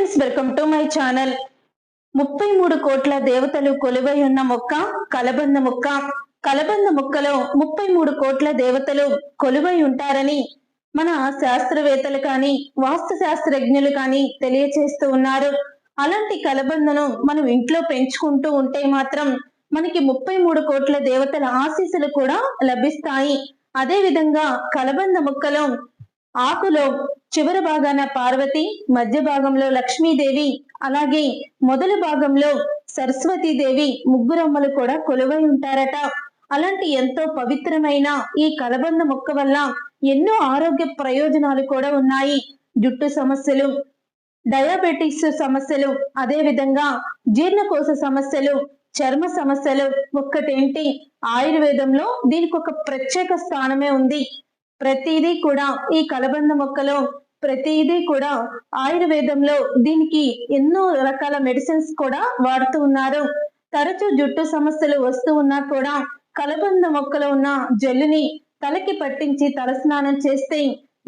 Friends welcome to my channel. ముప్పై మూడు కోట్ల దేవతలు కొలువై ఉన్న మొక్క కలబంద మొక్క. కలబంద మొక్కలో ముప్పై మూడు కోట్ల దేవతలు కొలువై ఉంటారని మన శాస్త్రవేత్తలు కానీ వాస్తు శాస్త్రజ్ఞులు కానీ తెలియచేస్తూ ఉన్నారు. అలాంటి కలబందను మనం ఇంట్లో పెంచుకుంటూ ఉంటే మాత్రం మనకి ముప్పై మూడు కోట్ల దేవతల ఆశీస్సులు కూడా లభిస్తాయి. అదే విధంగా కలబంద మొక్కలో ఆకులో చివరి భాగాన పార్వతి మధ్య భాగంలో లక్ష్మీదేవి అలాగే మొదలు భాగంలో సరస్వతీదేవి ముగ్గురమ్మలు కూడా కొలువై ఉంటారట. అలాంటి ఎంతో పవిత్రమైన ఈ కలబంద మొక్క వల్ల ఎన్నో ఆరోగ్య ప్రయోజనాలు కూడా ఉన్నాయి. జుట్టు సమస్యలు డయాబెటిక్స్ సమస్యలు అదే విధంగా జీర్ణకోశ సమస్యలు చర్మ సమస్యలు ఒక్కటేంటి? ఆయుర్వేదంలో దీనికి ఒక ప్రత్యేక స్థానమే ఉంది. ప్రతిదీ కూడా ఈ కలబంద మొక్కలో ప్రతిదీ కూడా ఆయుర్వేదంలో దీనికి ఎన్నో రకాల మెడిసిన్స్ కూడా వాడుతూ ఉన్నారు. తరచూ జుట్టు సమస్యలు వస్తూ ఉన్నా కూడా కలబంద మొక్కలో ఉన్న జల్లుని తలకి పట్టించి తలస్నానం చేస్తే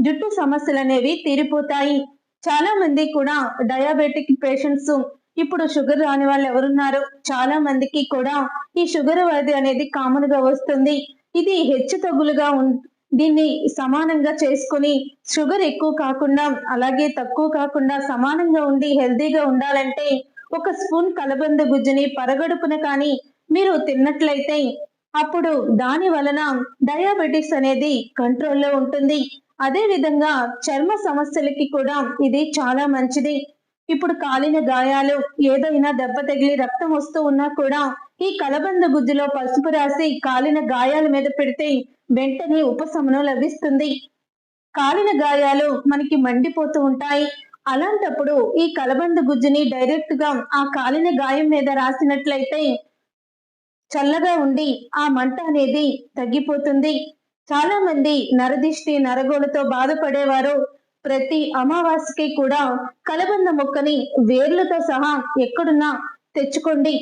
జుట్టు సమస్యలు అనేవి తీరిపోతాయి. చాలా మంది కూడా డయాబెటిక్ పేషెంట్స్ ఇప్పుడు షుగర్ రాని వాళ్ళు ఎవరున్నారు? చాలా మందికి కూడా ఈ షుగర్ వ్యాధి అనేది కామన్గా వస్తుంది. ఇది హెచ్చు తగ్గులుగా దీన్ని సమానంగా చేసుకుని షుగర్ ఎక్కువ కాకుండా అలాగే తక్కువ కాకుండా సమానంగా ఉండి హెల్తీగా ఉండాలంటే ఒక స్పూన్ కలబంద గుజ్జుని పరగడుపున కానీ మీరు తిన్నట్లయితే అప్పుడు దాని వలన డయాబెటిస్ అనేది కంట్రోల్లో ఉంటుంది. అదే విధంగా చర్మ సమస్యలకి కూడా ఇది చాలా మంచిది. ఇప్పుడు కాలిన గాయాలు ఏదైనా దెబ్బ తగిలి రక్తం వస్తూ ఉన్నా కూడా ఈ కలబంద గుజ్జులో పసుపు రాసి కాలిన గాయాల మీద పెడితే వెంటనే ఉపశమనం లభిస్తుంది. కాలిన గాయాలు మనకి మండిపోతూ ఉంటాయి. అలాంటప్పుడు ఈ కలబంద గుజ్జుని డైరెక్ట్గా ఆ కాలిన గాయం మీద రాసినట్లయితే చల్లగా ఉండి ఆ మంట అనేది తగ్గిపోతుంది. చాలా మంది నరదిష్టి నరగోలతో బాధపడేవారు. ప్రతి అమావాస్యకి కూడా కలబంద మొక్కని వేర్లతో సహా ఎక్కడున్నా తెచ్చుకోండి.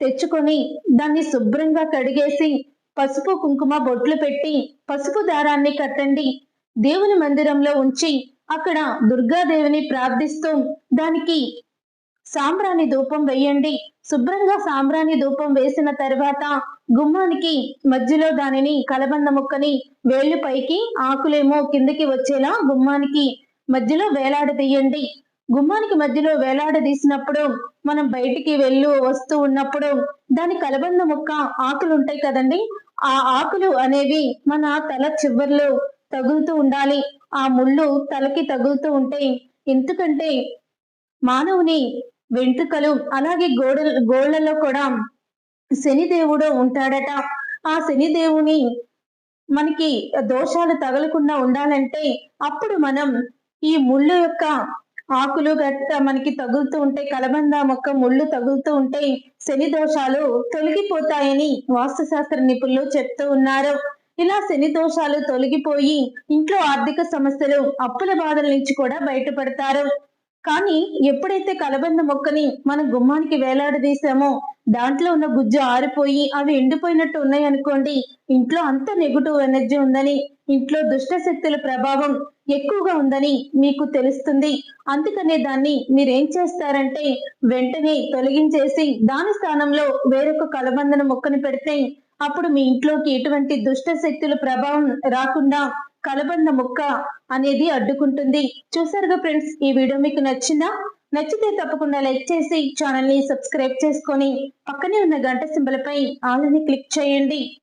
తెచ్చుకొని దాన్ని శుభ్రంగా కడిగేసి పసుపు కుంకుమ బొట్లు పెట్టి పసుపు దారాన్ని కట్టండి. దేవుని మందిరంలో ఉంచి అక్కడ దుర్గాదేవిని ప్రార్థిస్తూ దానికి సాంబ్రాణి ధూపం వేయండి. శుభ్రంగా సాంబ్రాణి ధూపం వేసిన తర్వాత గుమ్మానికి మధ్యలో దానిని కలబంద ముక్కని వేళ్ళు పైకి ఆకులేమో కిందకి వచ్చేలా గుమ్మానికి మధ్యలో వేలాడదీయండి గుమ్మానికి మధ్యలో వేలాడదీసినప్పుడు మనం బయటికి వెళ్ళు వస్తూ ఉన్నప్పుడు దాని కలబంద ముక్క ఆకులు ఉంటాయి కదండి. ఆ ఆకులు అనేవి మన తల చివర్లో తగులుతూ ఉండాలి. ఆ ముళ్ళు తలకి తగులుతూ ఉంటే ఎందుకంటే మానవుని వెంట్రుకలు. అలాగే గోడ గోళ్ళలో కూడా శనిదేవుడు ఉంటాడట. ఆ శనిదేవుని మనకి దోషాలు తగలకుండా ఉండాలంటే అప్పుడు మనం ఈ ముళ్ళు యొక్క ఆకులు గట్ట మనకి తగులుతూ ఉంటే కలబంద మొక్క ముళ్ళు తగులుతూ ఉంటే శని దోషాలు తొలగిపోతాయని వాస్తుశాస్త్ర నిపుణులు చెప్తూ ఉన్నారు. ఇలా శని దోషాలు తొలగిపోయి ఇంట్లో ఆర్థిక సమస్యలు అప్పుల బాధల నుంచి కూడా బయటపడతారు. కానీ ఎప్పుడైతే కలబంద మొక్కని మన గుమ్మానికి వేలాడదీసామో దాంట్లో ఉన్న గుజ్జు ఆరిపోయి అవి ఎండిపోయినట్టు ఉన్నాయి అనుకోండి ఇంట్లో అంత నెగిటివ్ ఎనర్జీ ఉందని ఇంట్లో దుష్ట శక్తుల ప్రభావం ఎక్కువగా ఉందని మీకు తెలుస్తుంది. అందుకనే దాన్ని మీరేం చేస్తారంటే వెంటనే తొలగించేసి దాని స్థానంలో వేరొక కలబందన మొక్కని పెడితే అప్పుడు మీ ఇంట్లోకి ఎటువంటి దుష్ట శక్తుల ప్రభావం రాకుండా కలబంద ముక్క అనేది అడ్డుకుంటుంది. చూసారుగా ఫ్రెండ్స్ ఈ వీడియో మీకు నచ్చిందా? నచ్చితే తప్పకుండా లైక్ చేసి ఛానల్ని సబ్స్క్రైబ్ చేసుకొని పక్కనే ఉన్న గంట సింబల్ పై ఆల్ అని క్లిక్ చేయండి.